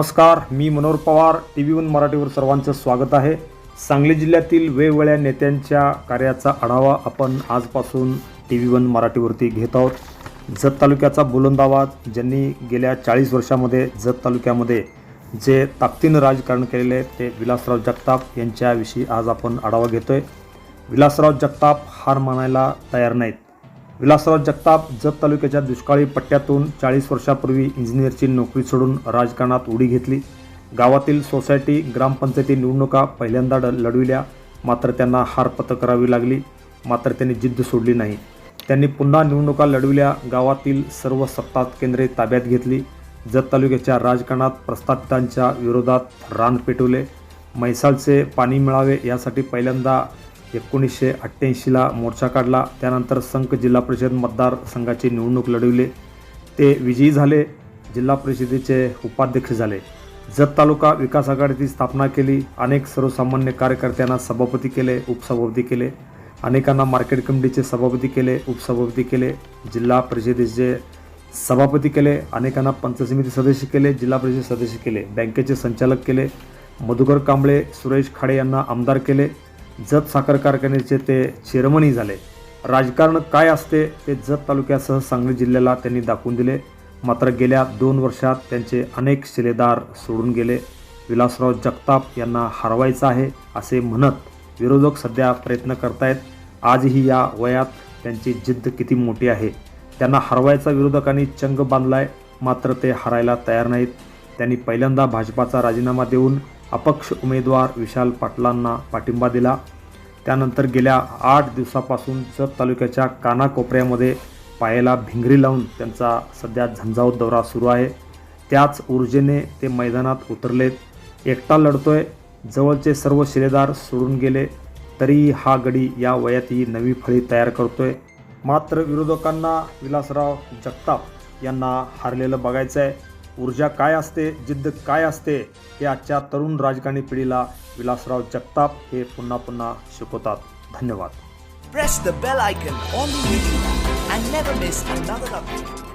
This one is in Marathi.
नमस्कार मी Manohar Pawar T V one मराठीवर सर्वांचं स्वागत आहे. सांगली जिल्ह्यातील वेगवेगळ्या नेत्यांच्या कार्याचा आढावा आपण आजपासून टी व्ही वन मराठीवरती घेत आहोत. जत तालुक्याचा बुलंद आवाज ज्यांनी गेल्या चाळीस वर्षामध्ये जत तालुक्यामध्ये जे ताकदीनं राजकारण केलेले ते विलासराव जगताप यांच्याविषयी आज आपण आढावा घेतोय. विलासराव जगताप हार मानायला तयार नाहीत. विलासराव जगताप जत तालुक्याच्या दुष्काळी पट्ट्यातून चाळीस वर्षापूर्वी इंजिनियरची नोकरी सोडून राजकारणात उडी घेतली. गावातील सोसायटी ग्रामपंचायती निवडणुका पहिल्यांदा ड लढविल्या. मात्र त्यांना हार पत्करावी लागली. मात्र त्यांनी जिद्द सोडली नाही. त्यांनी पुन्हा निवडणुका लढविल्या. गावातील सर्व सत्ता केंद्रे ताब्यात घेतली. जत तालुक्याच्या राजकारणात प्रस्थापितांच्या विरोधात रान पेटवले. म्हैसाळचे पाणी मिळावे यासाठी पहिल्यांदा एकोणीसशे अठ्ठ्याऐंशीला मोर्चा काढला. त्यानंतर संघ जिल्हा परिषद मतदारसंघाची निवडणूक लढविले. ते विजयी झाले. जिल्हा परिषदेचे उपाध्यक्ष झाले. जत तालुका विकास आघाडीची स्थापना केली. अनेक सर्वसामान्य कार्यकर्त्यांना सभापती केले उपसभापती केले. अनेकांना मार्केट कमिटीचे सभापती केले उपसभापती केले. जिल्हा परिषदेचे सभापती केले. अनेकांना पंच समिती सदस्य केले जिल्हा परिषद सदस्य केले. बँकेचे संचालक केले. मधुकर कांबळे सुरेश खाडे यांना आमदार केले. जत साखर कारखान्याचे ते चेअरमनही झाले. राजकारण काय असते ते जत तालुक्यासह सांगली जिल्ह्याला त्यांनी दाखवून दिले. मात्र गेल्या दोन वर्षात त्यांचे अनेक शिलेदार सोडून गेले. विलासराव जगताप यांना हरवायचं आहे असे म्हणत विरोधक सध्या प्रयत्न करतायत. आजही या वयात त्यांची जिद्द किती मोठी आहे? त्यांना हरवायचा विरोधकांनी चंग बांधलाय मात्र ते हरायला तयार नाहीत. त्यांनी पहिल्यांदा भाजपाचा राजीनामा देऊन अपक्ष उमेदवार विशाल पाटलांना पाठिंबा दिला. त्यानंतर गेल्या आठ दिवसापासून जत तालुक्याच्या कानाकोपऱ्यामध्ये पायाला भिंगरी लावून त्यांचा सध्या झंझावत दौरा सुरू आहे. त्याच ऊर्जेने ते मैदानात उतरलेत. एकटा लढतोय. जवळचे सर्व शिलेदार सोडून गेले. तरीही हा गडी या वयातही नवी फळी तयार करतोय. मात्र विरोधकांना विलासराव जगताप यांना हारलेलं बघायचं आहे ऊर्जा काय असते जिद्द काय असते हे आजच्या तरुण राजकारणी पिढीला विलासराव जगताप हे पुन्हा पुन्हा शिकवतात धन्यवाद press the bell icon on the YouTube and never miss another update.